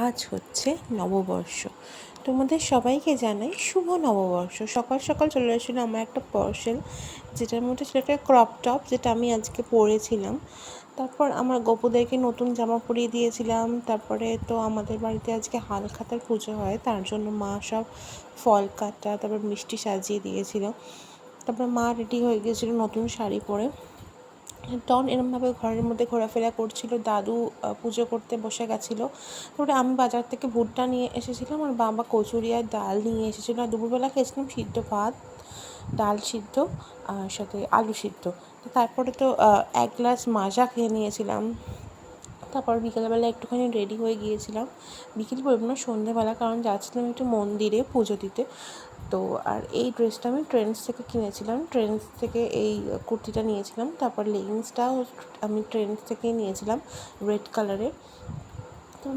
আজ হচ্ছে নববর্ষ। তোমাদের সবাইকে জানাই শুভ নববর্ষ। সকাল সকাল চলে এসেছিল আমার একটা পার্সেল যেটার মধ্যে ছিল একটা ক্রপ টপ যেটা আমি আজকে পরেছিলাম। তারপর আমার গপুদেরকে নতুন জামা পরিয়ে দিয়েছিলাম। তারপরে তো আমাদের বাড়িতে আজকে হালখাতার পুজো হয়, তার জন্য মা সব ফল কাটা, তারপর মিষ্টি সাজিয়ে দিয়েছিল। তারপর মা রেডি হয়ে গিয়েছিল নতুন শাড়ি পরে। টন এরমভাবে ঘরের মধ্যে ঘোরাফেরা করছিল, দাদু পুজো করতে বসে গেছিল। তারপরে আমি বাজার থেকে ভুট্টা নিয়ে এসেছিলাম, আর বাবা কচুরি ডাল নিয়ে এসেছিল। আর দুপুরবেলা খেয়েছিলাম সিদ্ধ ভাত, ডাল সিদ্ধ, আর সাথে আলু সিদ্ধ। তারপরে তো এক গ্লাস মাজা খেয়ে নিয়েছিলাম। তারপর বিকেলবেলা একটুখানি রেডি হয়ে গিয়েছিলাম। বিকেল বলব না, সন্ধেবেলা, কারণ যাচ্ছিলাম একটু মন্দিরে পুজো দিতে। তো আর এই ড্রেসটা আমি ট্রেন্ডস থেকে কিনেছিলাম। ট্রেন্ডস থেকে এই কুর্তিটা নিয়েছিলাম। তারপর লেগিংসটাও আমি ট্রেন্ডস থেকেই নিয়েছিলাম রেড কালারের তো